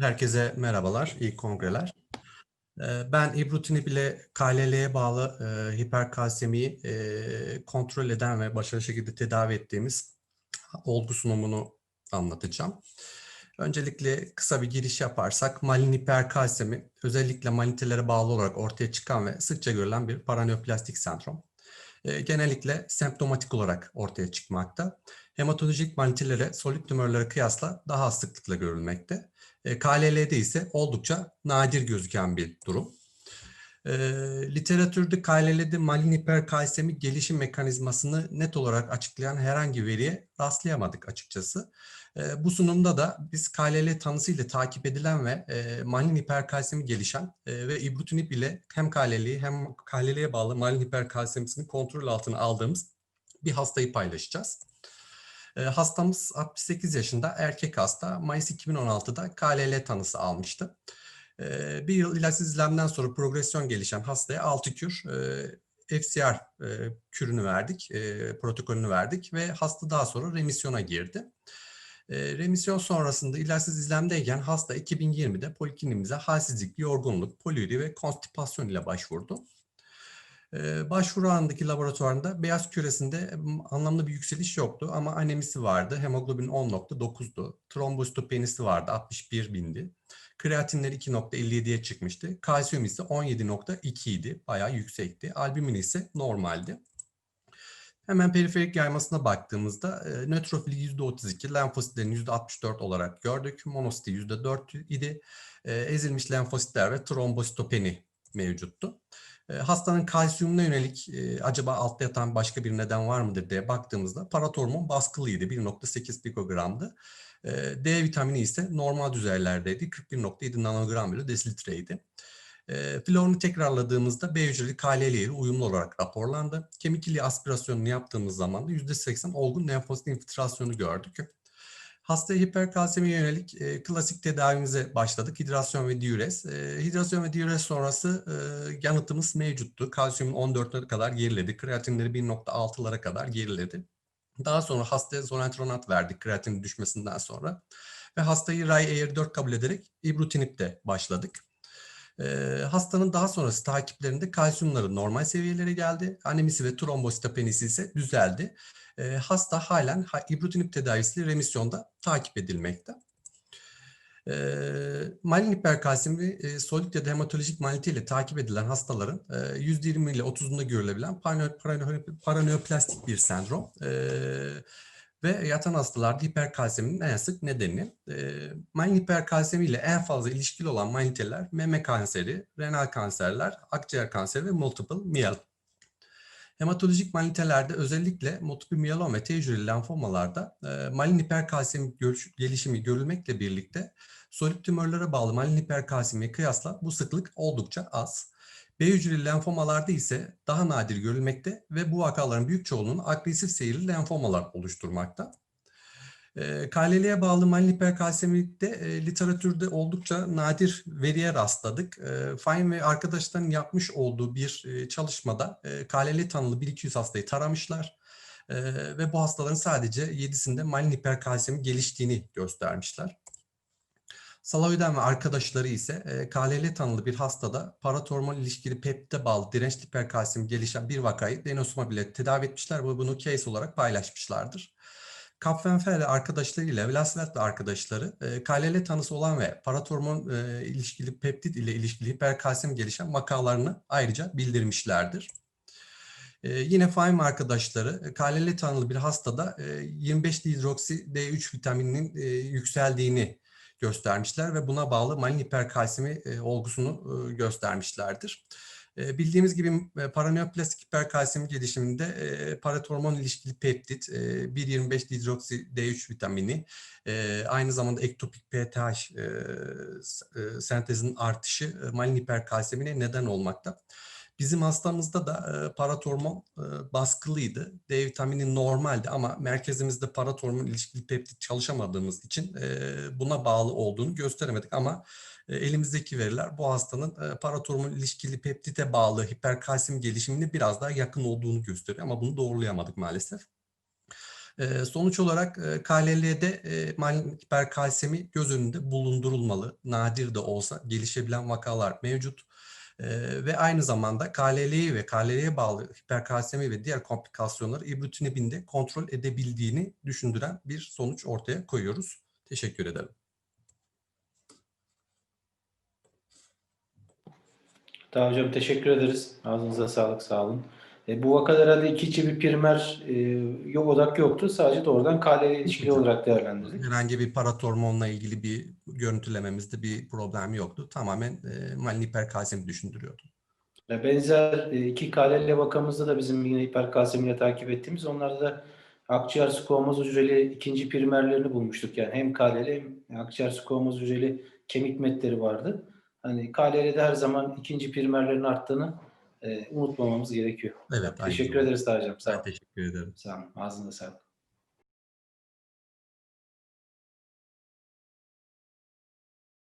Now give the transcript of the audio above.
Herkese merhabalar, iyi kongreler. Ee, Ben ibrutinib ile KLL'ye bağlı e, hiperkalsemiyi e, kontrol eden ve başarılı şekilde tedavi ettiğimiz olgu sunumunu anlatacağım. Öncelikle kısa bir giriş yaparsak malin hiperkalsemi özellikle manitelere bağlı olarak ortaya çıkan ve sıkça görülen bir paraneoplastik sendrom. E, genellikle semptomatik olarak ortaya çıkmakta. Hematolojik manitelere, solid tümörlere kıyasla daha sıklıkla görülmekte. E, KLL'de ise oldukça nadir gözüken bir durum. E, literatürde KLL'de malin hiperkalsemi gelişim mekanizmasını net olarak açıklayan herhangi veriye rastlayamadık açıkçası. E, bu sunumda da biz KLL tanısı ile takip edilen ve e, malin hiperkalsemi gelişen e, ve ibrutinib ile hem KLL'yi hem KLL'ye bağlı malin hiperkalsemisini kontrol altına aldığımız bir hastayı paylaşacağız. E, hastamız 68 yaşında erkek hasta. Mayıs 2016'da KLL tanısı almıştı. E, bir yıl ilaçsız izlemden sonra progresyon gelişen hastaya 6 kür e, FCR e, kürünü verdik, e, protokolünü verdik ve hasta daha sonra remisyona girdi. Remisyon sonrasında ilaçsız izlemdeyken hasta 2020'de poliklinimize halsizlik, yorgunluk, poliuri ve konstipasyon ile başvurdu. Ee, başvuru anındaki laboratuvarında beyaz küresinde anlamlı bir yükseliş yoktu ama anemisi vardı. Hemoglobin 10.9'du. Trombositopenisi vardı 61 bindi. Kreatinleri 2.57'ye çıkmıştı. Kalsiyum ise 17.2 idi. Bayağı yüksekti. Albumin ise normaldi. Hemen periferik yaymasına baktığımızda e, nötrofili %32, lenfositlerin %64 olarak gördük. Monositi %4 idi. E, ezilmiş lenfositler ve trombositopeni mevcuttu. E, hastanın kalsiyumuna yönelik e, acaba altta yatan başka bir neden var mıdır diye baktığımızda paratormon baskılıydı. 1.8 pikogramdı. E, D vitamini ise normal düzeylerdeydi. 41.7 nanogram bile desilitreydi. E, florunu tekrarladığımızda B hücreli KLL ile uyumlu olarak raporlandı. Kemik iliği aspirasyonunu yaptığımız zaman da %80 olgun lenfosit infiltrasyonu gördük. Hastaya hiperkalsemiye yönelik e, klasik tedavimize başladık. Hidrasyon ve diürez. E, hidrasyon ve diürez sonrası e, yanıtımız mevcuttu. Kalsiyumun 14'lere kadar geriledi. Kreatinleri 1.6'lara kadar geriledi. Daha sonra hastaya zonentronat verdik kreatinin düşmesinden sonra. Ve hastayı RAI-AR4 kabul ederek ibrutinip'te başladık. E, hastanın daha sonrası takiplerinde kalsiyumları normal seviyelere geldi. Anemisi ve trombositopenisi ise düzeldi e, hasta halen ibrutinib tedavisiyle remisyonda takip edilmekte. E, malin hiperkalsemi e, solit ya da hematolojik malite ile takip edilen hastaların e, %20 ile 30'unda görülebilen paraneoplastik bir sendrom. E, ve yatan hastalarda hiperkalseminin en sık nedeni. E, malin hiperkalsemi ile en fazla ilişkili olan maniteler meme kanseri, renal kanserler, akciğer kanseri ve multiple myeloma. Hematolojik malitelerde özellikle multiple miyelom ve T hücreli lenfomalarda e, malin hiperkalsemi gelişimi görülmekle birlikte solid tümörlere bağlı malin hiperkalsemiye kıyasla bu sıklık oldukça az. B hücreli lenfomalarda ise daha nadir görülmekte ve bu vakaların büyük çoğunluğunu agresif seyirli lenfomalar oluşturmakta. E, KLL'ye bağlı malin hiperkalsemikte e, literatürde oldukça nadir veriye rastladık. E, Fine ve arkadaşların yapmış olduğu bir e, çalışmada e, KLL tanılı 1200 hastayı taramışlar. E, ve bu hastaların sadece 7'sinde malin hiperkalsemi geliştiğini göstermişler. Salahoyden ve arkadaşları ise e, KLL tanılı bir hastada paratormon ilişkili peptide bağlı dirençli hiperkalsemi gelişen bir vakayı denosumab ile tedavi etmişler ve bunu case olarak paylaşmışlardır. Kapfenfer arkadaşlarıyla Vlasvet ve arkadaşları e, KLL tanısı olan ve paratormon e, ilişkili peptit ile ilişkili hiperkalsem gelişen vakalarını ayrıca bildirmişlerdir. E, yine Faim arkadaşları KLL tanılı bir hastada e, 25 hidroksi D3 vitamininin e, yükseldiğini göstermişler ve buna bağlı malin hiperkalsemi e, olgusunu e, göstermişlerdir. E, bildiğimiz gibi e, paraneoplastik hiperkalsemi gelişiminde e, paratormon ilişkili peptit, e, 1.25 dihidroksi D3 vitamini, e, aynı zamanda ektopik PTH e, e, sentezinin artışı e, malin hiperkalsemine neden olmakta. Bizim hastamızda da e, paratormon e, baskılıydı. D vitamini normaldi ama merkezimizde paratormon ilişkili peptit çalışamadığımız için e, buna bağlı olduğunu gösteremedik ama e, elimizdeki veriler bu hastanın e, paratormon ilişkili peptite bağlı hiperkalsiyum gelişimine biraz daha yakın olduğunu gösteriyor ama bunu doğrulayamadık maalesef. E, sonuç olarak e, KLL'de maligne hiperkalsemi göz önünde bulundurulmalı. Nadir de olsa gelişebilen vakalar mevcut. E, ve aynı zamanda KLL'yi ve KLL'ye bağlı hiperkalsemi ve diğer komplikasyonları ibrutinibin de kontrol edebildiğini düşündüren bir sonuç ortaya koyuyoruz. Teşekkür ederim. Tamam hocam teşekkür ederiz. Ağzınıza sağlık sağ olun. E, bu vakada herhalde ikinci bir primer e, yok odak yoktu. Sadece doğrudan KLL ilişkili olarak değerlendirdik. Herhangi bir paratormonla ilgili bir görüntülememizde bir problem yoktu. Tamamen e, maligne hiperkalsemi düşündürüyordu. Benzer e, iki KLL vakamızda da bizim yine hiperkalsemiyle takip ettiğimiz onlarda da akciğer squamous hücreli ikinci primerlerini bulmuştuk. Yani hem KLL hem akciğer squamous hücreli kemik metleri vardı. Hani KLL'de her zaman ikinci primerlerin arttığını e, unutmamamız gerekiyor. Evet. Teşekkür ederiz Tarcan. Sağ olun. teşekkür ederim. Sağ olun. Ağzınıza sağlık.